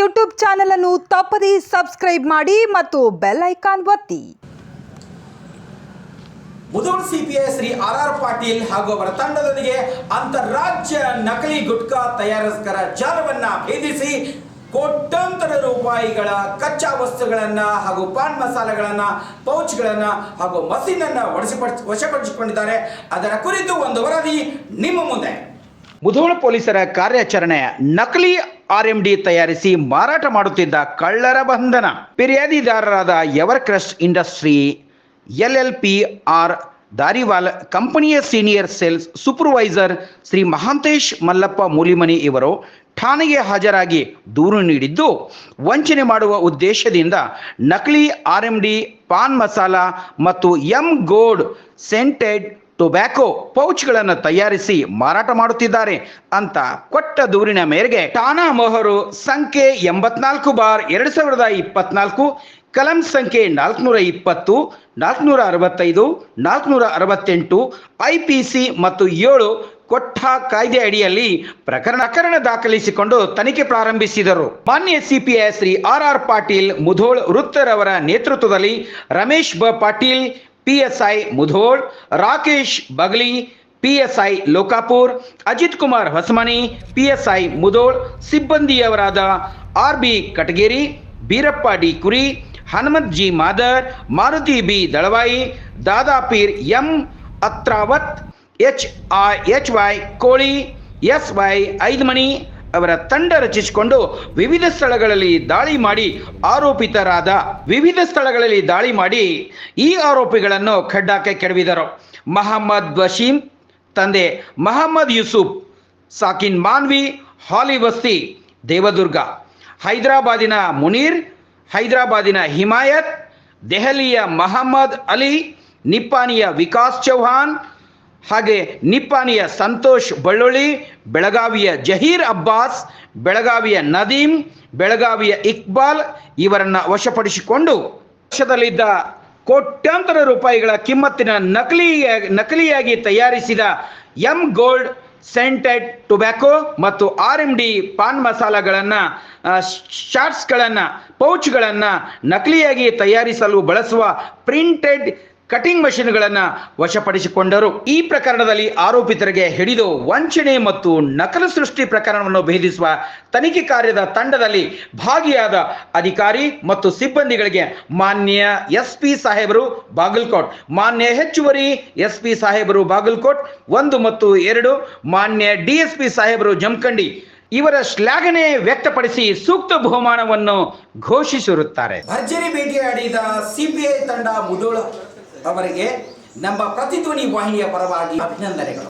YouTube channel ಅನ್ನು ತಪ್ಪದೇ subscribe ಮಾಡಿ ಮತ್ತು ಬೆಲ್ ಐಕಾನ್ ಒತ್ತಿ. Mudhol CPI Shri R R Patil ಹಾಗೂ ಅವರ ತಂಡದೊಂದಿಗೆ ಅಂತಾರಾಜ್ಯ ನಕಲಿ ಗುಟ್ಕಾ ತಯಾರಕರ ಜಾಲವನ್ನ ಭೇದಿಸಿ ಕೋಟ್ಯಾಂತರ ರೂಪಾಯಿಗಳ ಕಚ್ಚಾ ವಸ್ತುಗಳನ್ನ ಹಾಗೂ ಪಾನ್ ಮಸಾಲೆಗಳನ್ನ ಪೌಚ್ಗಳನ್ನ ಹಾಗೂ ಮಸೀನನ್ನ ವಶಪಡಿಸಿ ವಶಪಡಿಸಿಕೊಂಡಿದ್ದಾರೆ. ಅದರ ಕುರಿತು ಒಂದು ವರದಿ ನಿಮ್ಮ ಮುಂದೆ. ಮುಧೋಳ ಪೊಲೀಸರ ಕಾರ್ಯಾಚರಣೆ ನಕಲಿ ಆರ್ ಎಂ ಡಿ ತಯಾರಿಸಿ ಮಾರಾಟ ಮಾಡುತ್ತಿದ್ದ ಕಳ್ಳರ ಬಂಧನ. ಫಿರ್ಯಾದಿದಾರರಾದ ever industry L L P R Dhariwal ಕಂಪನಿಯ senior sales supervisor Shri Mahantesh Mallappa Mulimani ಇವರು ಠಾಣೆಗೆ ಹಾಜರಾಗಿ ದೂರು ನೀಡಿದ್ದು, ವಂಚನೆ ಮಾಡುವ ಉದ್ದೇಶದಿಂದ ನಕಲಿ R M D pan masala ಮತ್ತು ಎಂ ಗೋಡ್ ಸೆಂಟೆಡ್ ಟೊಬ್ಯಾಕೊ ಪೌಚ್ಗಳನ್ನು ತಯಾರಿಸಿ ಮಾರಾಟ ಮಾಡುತ್ತಿದ್ದಾರೆ ಅಂತ ಕೊಟ್ಟ ದೂರಿನ ಮೇರೆಗೆ ಟಾನಾ ಮೊಹರು ಸಂಖ್ಯೆ ಎಂಬತ್ನಾಲ್ಕು ಬಾರ್ ಎರಡು ಸಾವಿರದ ಇಪ್ಪತ್ನಾಲ್ಕು, ಕಲಂ ಸಂಖ್ಯೆ ನಾಲ್ಕುನೂರ ಇಪ್ಪತ್ತು, ನಾಲ್ಕುನೂರ ಅರವತ್ತೈದು, ನಾಲ್ಕುನೂರ ಅರವತ್ತೆಂಟು ಐ ಪಿ ಸಿ ಮತ್ತು ಏಳು ಕೊಟ್ಟ ಕಾಯ್ದೆ ಅಡಿಯಲ್ಲಿ ಪ್ರಕರಣ ಪ್ರಕರಣ ದಾಖಲಿಸಿಕೊಂಡು ತನಿಖೆ ಪ್ರಾರಂಭಿಸಿದರು. ಮಾನ್ಯ CPI Shri R R Patil Mudhol ವೃತ್ತರವರ ನೇತೃತ್ವದಲ್ಲಿ Ramesh B Patil PSI Mudhol Rakesh Bagli PSI Lokapur Ajit Kumar Hosamani PSI Mudhol ಸಿಬ್ಬಂದಿಯವರಾದ R B Katageri Beerappa D Kuri Hanumanth G Madar Maruti B Dalavayi Dadapeer M Atravat H I H Y Koli S Y Aidmani ಅವರ ತಂಡ ರಚಿಸಿಕೊಂಡು ವಿವಿಧ ಸ್ಥಳಗಳಲ್ಲಿ ದಾಳಿ ಮಾಡಿ ಆರೋಪಿತರಾದ ವಿವಿಧ ಸ್ಥಳಗಳಲ್ಲಿ ದಾಳಿ ಮಾಡಿ ಈ ಆರೋಪಿಗಳನ್ನು ಖಡ್ಡಾಕ್ಕೆ ಕೆಡವಿದರು. ಮಹಮ್ಮದ್ ವಶೀಂ ತಂದೆ ಮಹಮ್ಮದ್ ಯೂಸುಫ್, ಸಾಕಿನ್ ಮಾನ್ವಿ, ಹಾಲಿ ವಸ್ತಿ, ದೇವದುರ್ಗ. ಹೈದರಾಬಾದಿನ ಮುನೀರ್, ಹೈದರಾಬಾದಿನ ಹಿಮಾಯತ್, ದೆಹಲಿಯ ಮಹಮ್ಮದ್ ಅಲಿ, ನಿಪ್ಪಾನಿಯ ವಿಕಾಸ್ ಚೌಹಾನ್ ಹಾಗೆ ನಿಪ್ಪಾನಿಯ ಸಂತೋಷ್ ಬಳ್ಳುಳ್ಳಿ, ಬೆಳಗಾವಿಯ ಜಹೀರ್ ಅಬ್ಬಾಸ್, ಬೆಳಗಾವಿಯ ನದೀಮ್, ಬೆಳಗಾವಿಯ ಇಕ್ಬಾಲ್ ಇವರನ್ನ ವಶಪಡಿಸಿಕೊಂಡು ವರ್ಷದಲ್ಲಿದ್ದ ಕೋಟ್ಯಾಂತರ ರೂಪಾಯಿಗಳ ಕಿಮ್ಮತ್ತಿನ ನಕಲಿ ನಕಲಿಯಾಗಿ ತಯಾರಿಸಿದ ಎಂ ಗೋಲ್ಡ್, ಸೆಂಟೆಡ್ ಟೊಬ್ಯಾಕೋ ಮತ್ತು ಆರ್ ಎಂ ಡಿ ಪಾನ್ ಮಸಾಲಗಳನ್ನು ಶಾರ್ಟ್ಸ್ಗಳನ್ನು, ಪೌಚ್ಗಳನ್ನು ನಕಲಿಯಾಗಿ ತಯಾರಿಸಲು ಬಳಸುವ ಪ್ರಿಂಟೆಡ್ ಕಟಿಂಗ್ ಮಷಿನ್ಗಳನ್ನು ವಶಪಡಿಸಿಕೊಂಡರು. ಈ ಪ್ರಕರಣದಲ್ಲಿ ಆರೋಪಿತರಿಗೆ ಹಿಡಿದು ವಂಚನೆ ಮತ್ತು ನಕಲು ಸೃಷ್ಟಿ ಪ್ರಕರಣವನ್ನು ಭೇದಿಸುವ ತನಿಖೆ ಕಾರ್ಯದ ತಂಡದಲ್ಲಿ ಭಾಗಿಯಾದ ಅಧಿಕಾರಿ ಮತ್ತು ಸಿಬ್ಬಂದಿಗಳಿಗೆ ಮಾನ್ಯ ಎಸ್ ಪಿ ಸಾಹೇಬರು ಬಾಗಲ್ಕೋಟ್, ಮಾನ್ಯ ಹೆಚ್ಚುವರಿ ಎಸ್ ಪಿ ಸಾಹೇಬರು ಬಾಗಲ್ಕೋಟ್, ಒಂದು ಮತ್ತು ಎರಡು, ಮಾನ್ಯ ಡಿ ಎಸ್ ಪಿ ಸಾಹೇಬರು ಜಮಖಂಡಿ ಇವರ ಶ್ಲಾಘನೆ ವ್ಯಕ್ತಪಡಿಸಿ ಸೂಕ್ತ ಬಹುಮಾನವನ್ನು ಘೋಷಿಸಿರುತ್ತಾರೆ. ಭರ್ಜರಿ ಭೇಟಿಯಾಡಿದ ಸಿಬಿಐ ತಂಡ ಮುದೋಳ ಅವರಿಗೆ ನಮ್ಮ ಪ್ರತಿಧ್ವನಿ ವಾಹಿನಿಯ ಪರವಾಗಿ ಅಭಿನಂದನೆಗಳು.